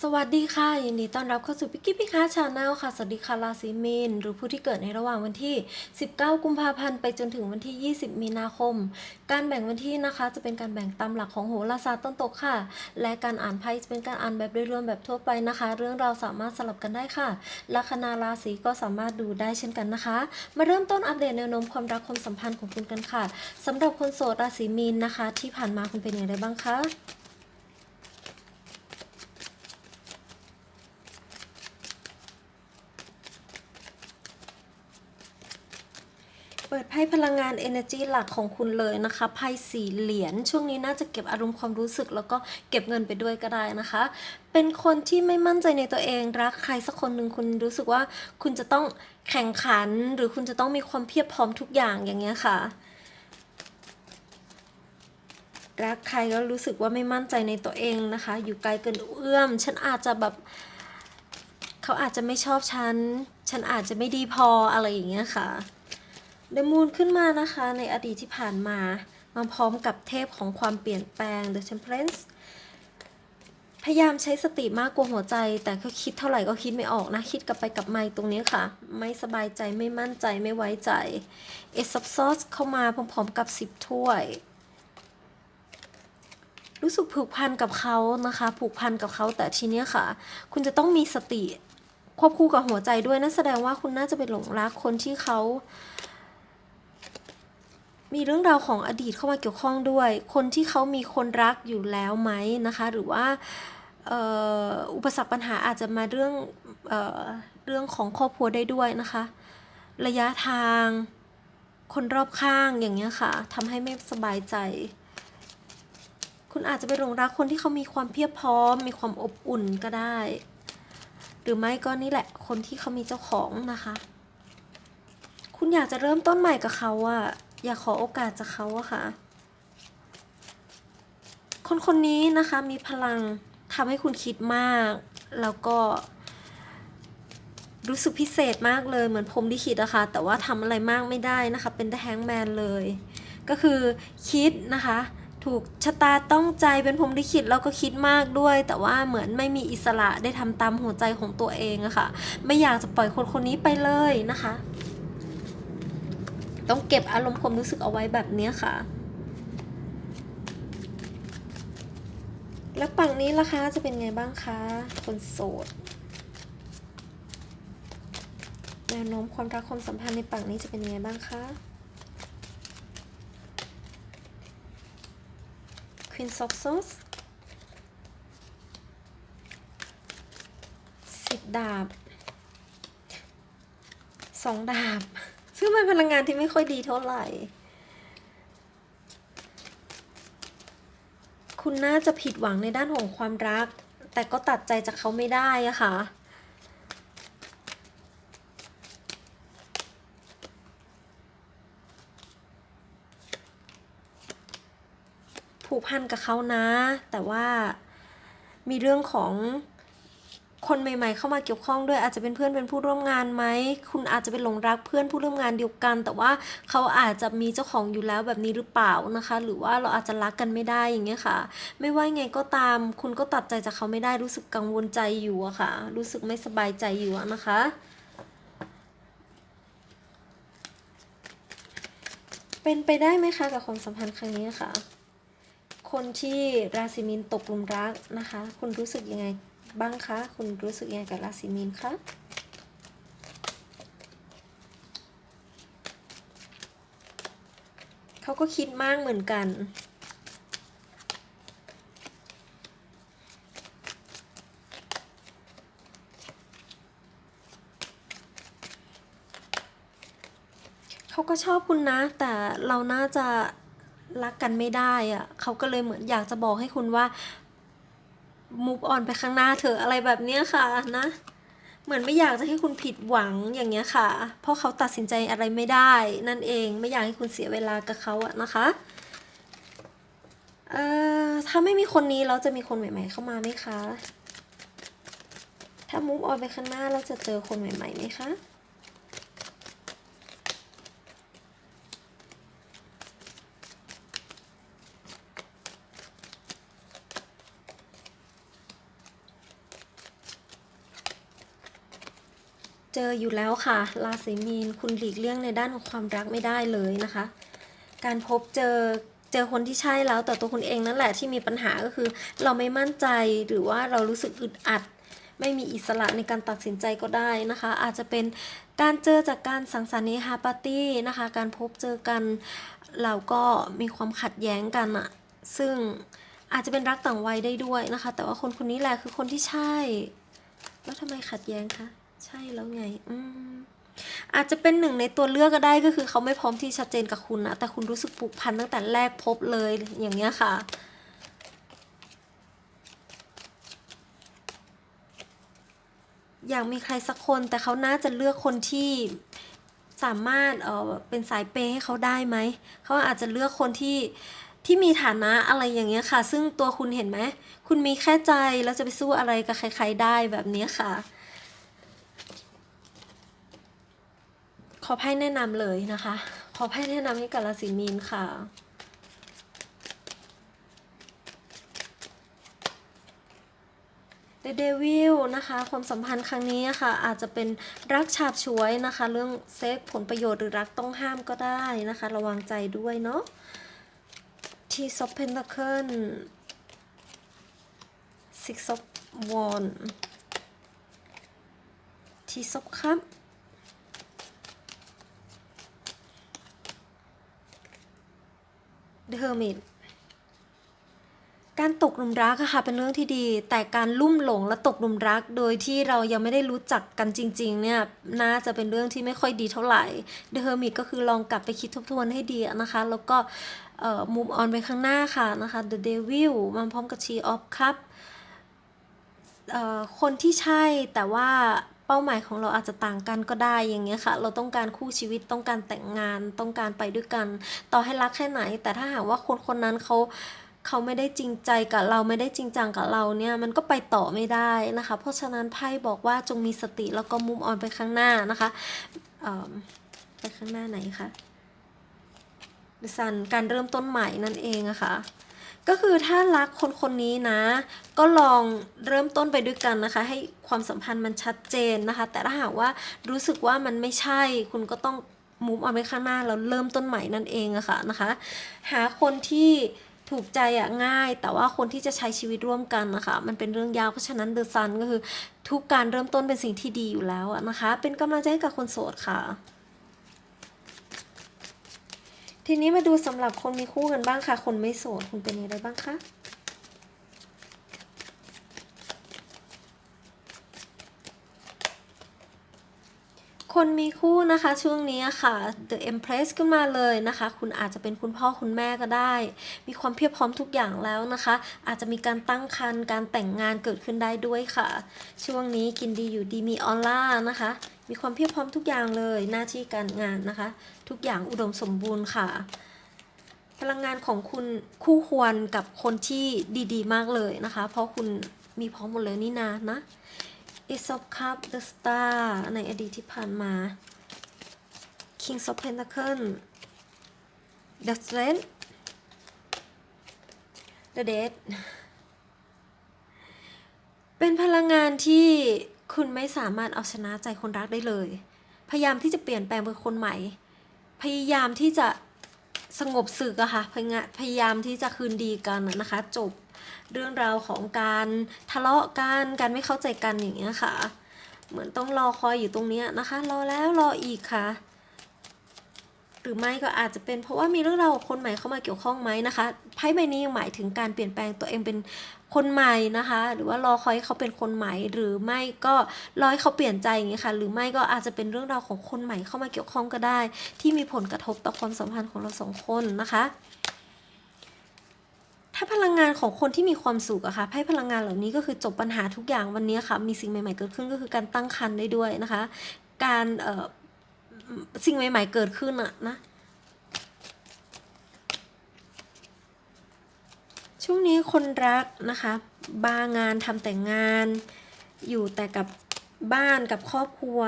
สวัสดีค่ะ ยินดีต้อนรับเข้าสู่พิกกี้พิค้าชาแนลค่ะ สวัสดีค่ะราศีมีนหรือผู้ที่เกิดในระหว่างวันที่ 19 กุมภาพันธ์ไปจนถึงวันที่ 20 มีนาคม การแบ่งวันที่นะคะ จะเป็นการแบ่งตามหลักของโหราศาสตร์ต้นตกค่ะ และการอ่านไพ่จะเป็นการอ่านแบบโดยรวมแบบทั่วไปนะคะ เรื่องราวสามารถสลับกันได้ค่ะลัคนาราศีก็สามารถดูได้เช่นกันนะคะ มาเริ่มต้นอัปเดตแนวโน้มความรักความสัมพันธ์ของคุณกันค่ะสำหรับคนโสดราศีมีนนะคะ ที่ผ่านมาคุณเป็นอย่างไรบ้างคะ เปิดไพ่พลังงาน energy หลักของคุณเลยนะคะไพ่สีเหรียญช่วงนี้น่าจะเก็บอารมณ์ความรู้สึก แล้วก็เก็บเงินไปด้วยก็ได้นะคะ เป็นคนที่ไม่มั่นใจในตัวเองรักใครสักคนหนึ่งคุณรู้สึกว่าคุณจะต้องแข่งขัน หรือคุณจะต้องมีความเพียบพร้อมทุกอย่างอย่างเงี้ยค่ะรักใครก็รู้สึกว่าไม่มั่นใจในตัวเองนะคะ อยู่ไกลเกินเอื้อม ฉันอาจจะแบบเขาอาจจะไม่ชอบฉัน ฉันอาจจะไม่ดีพออะไรอย่างเงี้ยค่ะ เดมูนขึ้นมานะคะในอดีตที่ผ่านมามาพร้อมกับเทพของความเปลี่ยนแปลง The Temperance พยายามใช้สติมากกว่าหัวใจ แต่ก็คิดเท่าไหร่ก็คิดไม่ออกนะ คิดกลับไปกลับมาตรงนี้ค่ะ ไม่สบายใจไม่มั่นใจไม่ไว้ใจเอซับซอสเข้ามาพร้อมๆกับ10ถ้วย รู้สึกผูกพันกับเขานะคะ ผูกพันกับเขาแต่ทีเนี้ยค่ะ คุณจะต้องมีสติควบคู่กับหัวใจด้วยนั่นแสดงว่าคุณน่าจะเป็นหลงรักคนที่เขา มีเรื่องราวของอดีตเข้ามาเกี่ยวข้องด้วย คนที่เขามีคนรักอยู่แล้วไหมนะคะ หรือว่าอุปสรรคปัญหาอาจจะมาเรื่องเออเรื่องของครอบครัวได้ด้วยนะคะ ระยะทางคนรอบข้างอย่างเงี้ยค่ะทำให้ไม่สบายใจ คุณอาจจะไปหลงรักคนที่เขามีความเพียบพร้อม มีความอบอุ่นก็ได้ หรือไม่ก็นี่แหละคนที่เขามีเจ้าของนะคะ คุณอยากจะเริ่มต้นใหม่กับเขาอะ อยากขอโอกาสจากเขาอะค่ะ คนคนนี้นะคะมีพลังทำให้คุณคิดมาก แล้วก็ รู้สึกพิเศษมากเลยเหมือนพรมลิขิตอะค่ะแต่ว่าทำอะไรมากไม่ได้นะคะ เป็น The Hangman เลย ก็คือคิดนะคะถูกชะตาต้องใจเป็นพรมลิขิตแล้วก็คิดมากด้วย แต่ว่าเหมือนไม่มีอิสระได้ทำตามหัวใจของตัวเองอะค่ะ ไม่อยากจะปล่อยคนคนนี้ไปเลยนะคะ ต้องเก็บอารมณ์ความรู้สึกเอาไว้แบบเนี้ยค่ะ แล้วฝั่งนี้ล่ะคะจะเป็นไงบ้างคะ คนโสดแนวโน้มความรักความสัมพันธ์ในฝั่งนี้จะเป็นยังไงบ้างคะ Queen of Swords สิบดาบสองดาบ ซึ่งเป็นพลังงานที่ไม่ค่อยดีเท่าไหร่ คุณน่าจะผิดหวังในด้านของความรัก แต่ก็ตัดใจจากเขาไม่ได้อะค่ะผูกพันกับเขานะ แต่ว่ามีเรื่องของ คนใหม่ ๆ เข้ามาเกี่ยวข้องด้วยอาจจะเป็นเพื่อนเป็นผู้ร่วมงานไหมคุณอาจจะเป็นหลงรักเพื่อนผู้ร่วมงานเดียวกัน แต่ว่าเขาอาจจะมีเจ้าของอยู่แล้วแบบนี้หรือเปล่านะคะ หรือว่าเราอาจจะรักกันไม่ได้อย่างเงี้ยค่ะ ไม่ว่าไงก็ตาม คุณก็ตัดใจจากเขาไม่ได้รู้สึกกังวลใจอยู่อะค่ะ รู้สึกไม่สบายใจอยู่อะนะคะเป็นไปได้ไหมคะกับความสัมพันธ์ครั้งนี้ค่ะคนที่ราศีมีนตกหลุมรักนะคะ คุณรู้สึกยังไง บ้างคะ คุณรู้สึกยังไงกับราศีมีนคะเขาก็คิดมากเหมือนกันเขาก็ชอบคุณนะ แต่เราน่าจะรักกันไม่ได้อะเขาก็เลยเหมือนอยากจะบอกให้คุณว่า move on ไปข้างหน้าเถอะอะไรแบบเนี้ยค่ะนะ เหมือนไม่อยากจะให้คุณผิดหวังอย่างเงี้ยค่ะ เพราะเขาตัดสินใจอะไรไม่ได้ นั่นเองไม่อยากให้คุณเสียเวลากับเขาอะนะคะเอ่อถ้าไม่มีคนนี้เราจะมีคนใหม่ ๆ เข้ามาไหมคะ ถ้า move on ไปข้างหน้าเราจะเจอคนใหม่ๆไหมคะ เจออยู่แล้วค่ะ ราศีมีนคุณหลีกเลี่ยงในด้านของความรักไม่ได้เลยนะคะ การพบเจอเจอคนที่ใช่แล้วแต่ตัวคุณเองนั่นแหละที่มีปัญหาก็คือ เราไม่มั่นใจหรือว่าเรารู้สึกอึดอัด ไม่มีอิสระในการตัดสินใจก็ได้นะคะ อาจจะเป็นการเจอจากการสังสรรค์นฮาปาร์ตี้นะคะ การพบเจอกันเราก็มีความขัดแย้งกันอะซึ่งอาจจะเป็นรักต่างวัยได้ด้วยนะคะ แต่ว่าคนคนนี้แหละคือคนที่ใช่ แล้วทำไมขัดแย้งคะ ใช่แล้วไง อืมอาจจะเป็นหนึ่งในตัวเลือกก็ได้ก็คือเขาไม่พร้อมที่ชัดเจนกับคุณนะแต่คุณรู้สึกผูกพันตั้งแต่แรกพบเลยอย่างเงี้ยค่ะ อยากมีใครสักคนแต่เขาน่าจะเลือกคนที่สามารถเออเป็นสายเปให้เขาได้ไหมเขาอาจจะเลือกคนที่ที่มีฐานะอะไรอย่างเงี้ยค่ะ ซึ่งตัวคุณเห็นไหมคุณมีแค่ใจแล้วจะไปสู้อะไรกับใคร ๆ ได้แบบนี้ค่ะ ขอไพ่แนะนำเลยนะคะ ขอไพ่แนะนำให้กับราศีมีนค่ะ The Devil นะคะความสัมพันธ์ครั้งนี้ค่ะ อาจจะเป็นรักฉาบฉวยนะคะ เรื่องเซ็กผลประโยชน์หรือรักต้องห้ามก็ได้นะคะ ระวังใจด้วยเนาะ T of Pentacle Six of Wands T of Cup The Hermit การตกหลุมรักค่ะเป็นเรื่องที่ดี แต่การลุ่มหลงและตกหลุมรัก โดยที่เรายังไม่ได้รู้จักกันจริง ๆ เนี่ยน่าจะเป็นเรื่องที่ไม่ค่อยดีเท่าไหร่ The Hermit ก็คือลองกลับไปคิดทบทวนให้ดีนะคะ แล้วก็เอ่อ move on ไปข้างหน้าค่ะนะคะ The Devil มาพร้อมกับ T of Cup คนที่ใช่แต่ว่า ป้าหมายของเราอาจจะต่างกันก็ได้อย่างเงี้ยค่ะ เราต้องการคู่ชีวิตต้องการแต่งงานต้องการไปด้วยกัน ต่อให้รักแค่ไหน แต่ถ้าหากว่าคนคนนั้นเขาเขาไม่ได้จริงใจกับเราไม่ได้จริงจังกับเราเนี่ยมันก็ไปต่อไม่ได้นะคะ เพราะฉะนั้นไพ่บอกว่าจงมีสติแล้วก็มุมออนไปข้างหน้านะคะไปข้างหน้าไหนคะดิสันการเริ่มต้นใหม่นั่นเองอะคะ่ะ ก็คือถ้ารักคนคนนี้นะ ก็ลองเริ่มต้นไปด้วยกันนะคะ ให้ความสัมพันธ์มันชัดเจนนะคะ แต่ถ้าหากว่ารู้สึกว่ามันไม่ใช่ คุณก็ต้องมุมเอาไปข้างหน้าแล้วเริ่มต้นใหม่นั่นเองอะค่ะนะคะ หาคนที่ถูกใจอะง่าย แต่ว่าคนที่จะใช้ชีวิตร่วมกันนะคะ มันเป็นเรื่องยากเพราะฉะนั้นเดอะซันก็คือ ทุกการเริ่มต้นเป็นสิ่งที่ดีอยู่แล้วนะคะ เป็นกำลังใจให้กับคนโสดค่ะ ทีนี้มาดูสำหรับคนมีคู่กันบ้างค่ะ คนไม่โสด คุณเป็นยังไงบ้างคะ คนมีคู่นะคะช่วงนี้ค่ะ The Empress ขึ้นมาเลยนะคะ คุณอาจจะเป็นคุณพ่อคุณแม่ก็ได้ มีความเพียบพร้อมทุกอย่างแล้วนะคะ อาจจะมีการตั้งครรภ์การแต่งงานเกิดขึ้นได้ด้วยค่ะ ช่วงนี้กินดีอยู่ดีมีออร่านะคะ มีความเพียบพร้อมทุกอย่างเลยหน้าที่การงานนะคะ ทุกอย่างอุดมสมบูรณ์ค่ะ พลังงานของคุณคู่ควรกับคนที่ดีๆ มากเลยนะคะ เพราะคุณมีพร้อมหมดเลยนี่นานะ Ace of Cup The Star ในอดีตที่ผ่านมา King of Pentacle The Strength The Dead เป็นพลังงานที่คุณไม่สามารถเอาชนะใจคนรักได้เลย พยายามที่จะเปลี่ยนแปลงเป็นคนใหม่ พยายามที่จะ สงบศึกอะค่ะพยายามพยายามที่จะคืนดีกันนะคะ จบเรื่องราวของการทะเลาะกันการไม่เข้าใจกันอย่างเงี้ยค่ะ เหมือนต้องรอคอยอยู่ตรงเนี้ยนะคะ รอแล้วรออีกค่ะ หรือไม่ก็อาจจะเป็นเพราะว่ามีเรื่องราวของคนใหม่เข้ามาเกี่ยวข้องไหมนะคะไพ่ใบนี้ยังหมายถึงการเปลี่ยนแปลงตัวเองเป็นคนใหม่นะคะ หรือว่ารอคอยเขาเป็นคนใหม่หรือไม่ก็รอให้เขาเปลี่ยนใจอย่างเงี้ยค่ะ หรือไม่ก็อาจจะเป็นเรื่องราวของคนใหม่เข้ามาเกี่ยวข้องก็ได้ ที่มีผลกระทบต่อความสัมพันธ์ของเราสองคนนะคะถ้าพลังงานของคนที่มีความสุขอะค่ะไพ่พลังงานเหล่านี้ก็คือจบปัญหาทุกอย่างวันนี้ค่ะ มีสิ่งใหม่ ๆ เกิดขึ้นก็คือการตั้งครรภ์ได้ด้วยนะคะ การเอ่อ สิ่งใหม่ๆเกิดขึ้นอะนะ ช่วงนี้คนรักนะคะ บางานทำแต่งงาน อยู่แต่กับบ้านกับครอบครัว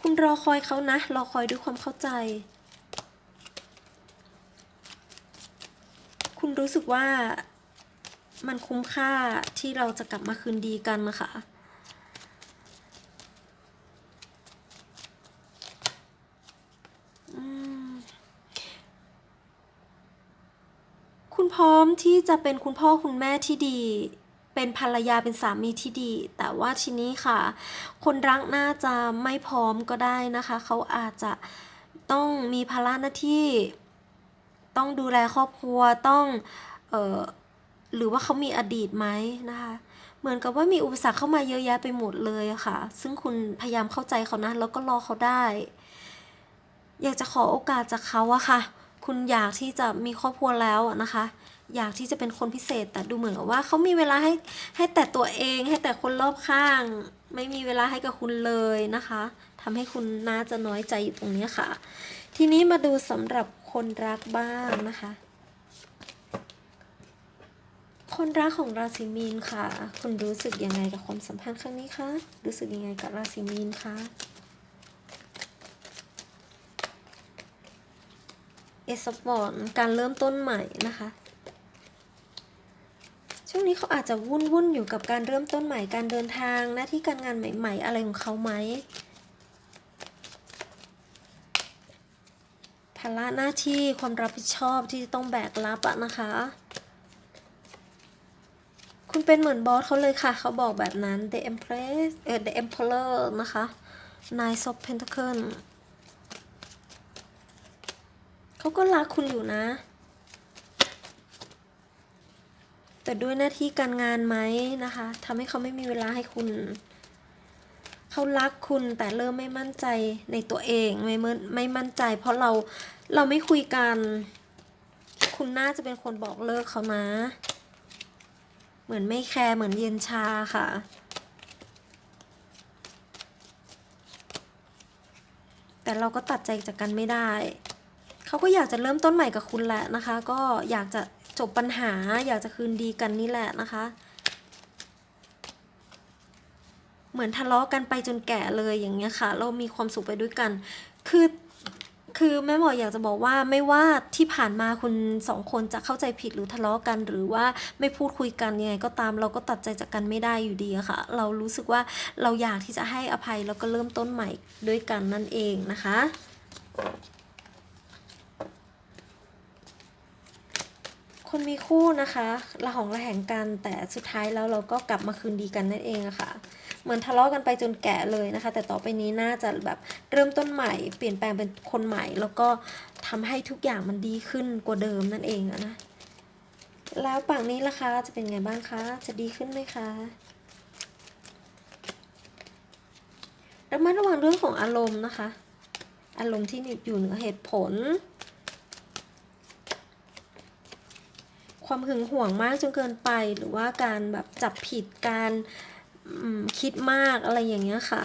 คุณรอคอยเขานะ รอคอยด้วยความเข้าใจ คุณรู้สึกว่ามันคุ้มค่าที่เราจะกลับมาคืนดีกันนะคะ อืม คุณพ ร้อมที่จะเป็นคุณพ่อคุณแม่ที่ดี เป็นภรรยาเป็นสามีที่ดี แต่ว่าทีนี้ค่ะ คนรักน่าจะไม่พร้อมก็ได้นะคะ เขาอาจจะต้องมีภาระหน้าที่ ต้องดูแลครอบครัวต้องเออหรือว่าเขามีอดีตไหมนะคะ เหมือนกับว่ามีอุปสรรคเข้ามาเยอะแยะไปหมดเลยค่ะ ซึ่งคุณพยายามเข้าใจเขานะแล้วก็รอเขาได้ อยากจะขอโอกาสจากเขาอะค่ะ คุณอยากที่จะมีครอบครัวแล้วนะคะ อยากที่จะเป็นคนพิเศษ แต่ดูเหมือนกับว่าเขามีเวลาให้ให้แต่ตัวเองให้แต่คนรอบข้าง ไม่มีเวลาให้กับคุณเลยนะคะทำให้คุณน่าจะน้อยใจอยู่ตรงนี้ค่ะ ทีนี้มาดูสำหรับคนรักบ้างนะคะ คนรักของราศีมีนค่ะ คุณรู้สึกยังไงกับความสัมพันธ์ครั้งนี้คะรู้สึกยังไงกับราศีมีนคะ เอสปอร์ตการเริ่มต้นใหม่นะคะ ช่วงนี้เขาอาจจะวุ่นวุ่นๆอยู่กับการเริ่มต้นใหม่การเดินทางหน้าที่การงานใหม่ ๆ อะไรของเขาไหมภาระหน้าที่ความรับผิดชอบที่ต้องแบกรับอะนะคะ คุณเป็นเหมือนบอสเขาเลยค่ะ เขาบอกแบบนั้น the empress เออ the emperor นะคะ nine of pentacle เขาก็รักคุณอยู่นะ แต่ด้วยหน้าที่การงานไหมนะคะทำให้เขาไม่มีเวลาให้คุณ เขารักคุณแต่เริ่มไม่มั่นใจในตัวเองไม่เมื่ไม่มั่นใจ เพราะเราเราไม่คุยกัน คุณน่าจะเป็นคนบอกเลิกเขานะ เหมือนไม่แคร์เหมือนเย็นชาค่ะแต่เราก็ตัดใจจากกันไม่ได้ เขาก็อยากจะเริ่มต้นใหม่กับคุณแหละนะคะ ก็อยากจะ จบปัญหาอยากจะคืนดีกันนี่แหละนะคะ เหมือนทะเลาะกันไปจนแก่เลยอย่างเงี้ยค่ะ เรามีความสุขไปด้วยกัน คือคือแม่หมออยากจะบอกว่าไม่ว่าที่ผ่านมาคุณสองคนจะเข้าใจผิดหรือทะเลาะกัน หรือว่าไม่พูดคุยกันยังไงก็ตามเราก็ตัดใจจากกันไม่ได้อยู่ดีอะค่ะ เรารู้สึกว่าเราอยากที่จะให้อภัยแล้วก็เริ่มต้นใหม่ด้วยกันนั่นเองนะคะ คนมีคู่นะคะระหองระแหงกันแต่สุดท้ายแล้วเราก็กลับมาคืนดีกันนั่นเองอะค่ะ เหมือนทะเลาะกันไปจนแก่เลยนะคะ แต่ต่อไปนี้น่าจะแบบเริ่มต้นใหม่ เปลี่ยนแปลงเป็นคนใหม่ แล้วก็ทำให้ทุกอย่างมันดีขึ้นกว่าเดิมนั่นเองอะนะ แล้วฝั่งนี้ล่ะคะจะเป็นไงบ้างคะ จะดีขึ้นไหมคะระมัดระวังเรื่องของอารมณ์นะคะ อารมณ์ที่อยู่เหนือเหตุผล ความหึงหวงมากจนเกินไป หรือว่าการแบบจับผิดการคิดมากอะไรอย่างเงี้ยค่ะ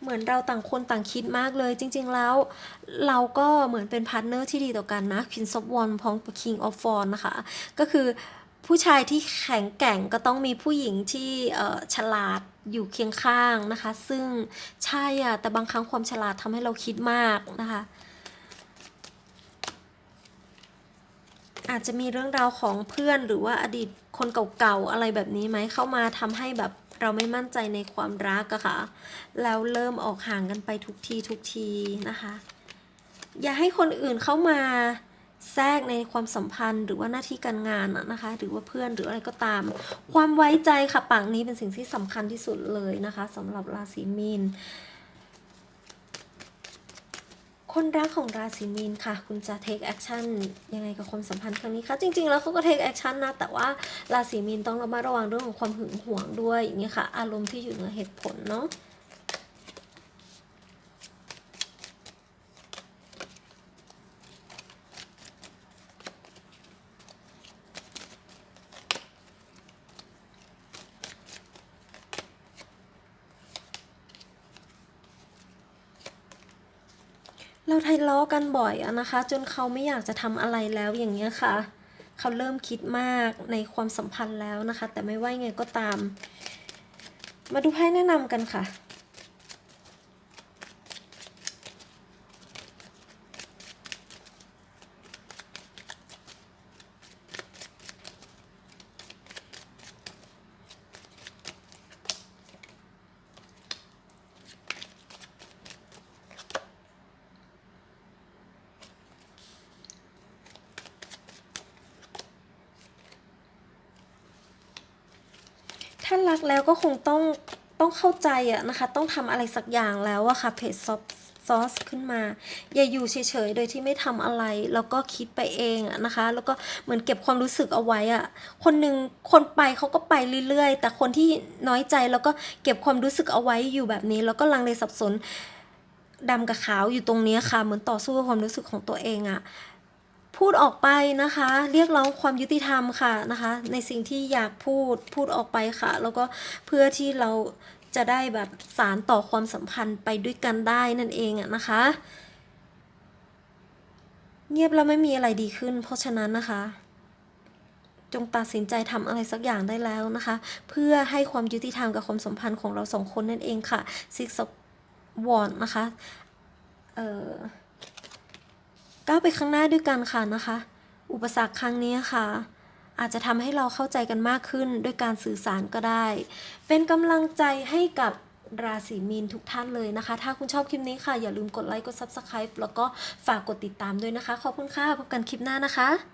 เหมือนเราต่างคนต่างคิดมากเลย จริง ๆ แล้ว เราก็เหมือนเป็นพาร์ทเนอร์ที่ดีต่อกันนะ Queen of w a n พร้อมกับ King of f o n นะคะ ก็คือผู้ชายที่แข็งแกร่งก็ต้องมีผู้หญิงที่ฉลาดอยู่เคียงข้างนะคะ ซึ่งใช่อะแต่บางครั้งความฉลาดทำให้เราคิดมากนะคะ อาจจะมีเรื่องราวของเพื่อนหรือว่าอดีตคนเก่าๆอะไรแบบนี้ไหมเข้ามาทำให้แบบเราไม่มั่นใจในความรักอะค่ะ แล้วเริ่มออกห่างกันไปทุกทีทุกทีนะคะ อย่าให้คนอื่นเข้ามาแทรกในความสัมพันธ์หรือว่าหน้าที่การงานนะคะ หรือว่าเพื่อนหรืออะไรก็ตาม ความไว้ใจค่ะปากนี้เป็นสิ่งที่สำคัญที่สุดเลยนะคะสำหรับราศีมีน คนรักของราศีมีนค่ะ คุณจะ take action ยังไงกับความสัมพันธ์ครั้งนี้คะจริง ๆ แล้วเขาก็ take action นะ แต่ว่าราศีมีนต้องระมัดระวังเรื่องของความหึงหวงด้วยอย่างเงี้ยค่ะ อารมณ์ที่อยู่เหนือเหตุผลเนาะ เราทะเลาะกันบ่อยอะนะคะ จนเขาไม่อยากจะทำอะไรแล้วอย่างเงี้ยค่ะ เขาเริ่มคิดมากในความสัมพันธ์แล้วนะคะ แต่ไม่ว่ายังไงก็ตาม มาดูไพ่แนะนำกันค่ะ อารักแล้วก็คงต้องต้องเข้าใจอะนะคะ ต้องทำอะไรสักอย่างแล้วอะค่ะเพจซอฟซอสขึ้นมา อย่าอยู่เฉยๆ โดยที่ไม่ทำอะไร แล้วก็คิดไปเองอะนะคะ แล้วก็เหมือนเก็บความรู้สึกเอาไว้อะคนหนึ่งคนไปเขาก็ไปเรื่อยๆ แต่คนที่น้อยใจแล้วก็เก็บความรู้สึกเอาไว้อยู่แบบนี้ แล้วก็ลังเลสับสนดำกับขาวอยู่ตรงนี้ค่ะ เหมือนต่อสู้กับความรู้สึกของตัวเองอะ พูดออกไปนะคะ เรียกร้องความยุติธรรมค่ะนะคะ ในสิ่งที่อยากพูดพูดออกไปค่ะ แล้วก็เพื่อที่เราจะได้แบบสารต่อความสัมพันธ์ไปด้วยกันได้นั่นเองอะนะคะ เงียบแล้วไม่มีอะไรดีขึ้น เพราะฉะนั้นนะคะ จงตัดสินใจทำอะไรสักอย่างได้แล้วนะคะ เพื่อให้ความยุติธรรมกับความสัมพันธ์ของเราสองคนนั่นเองค่ะ Six of Wands นะคะเอ่อ ก้าวไปข้างหน้าด้วยกันค่ะนะคะ อุปสรรคครั้งนี้ค่ะ อาจจะทำให้เราเข้าใจกันมากขึ้นด้วยการสื่อสารก็ได้ เป็นกำลังใจให้กับราศีมีนทุกท่านเลยนะคะ ถ้าคุณชอบคลิปนี้ค่ะ อย่าลืมกดไลค์ กด Subscribe แล้วก็ฝากกดติดตามด้วยนะคะ ขอบคุณค่ะ พบกันคลิปหน้านะคะ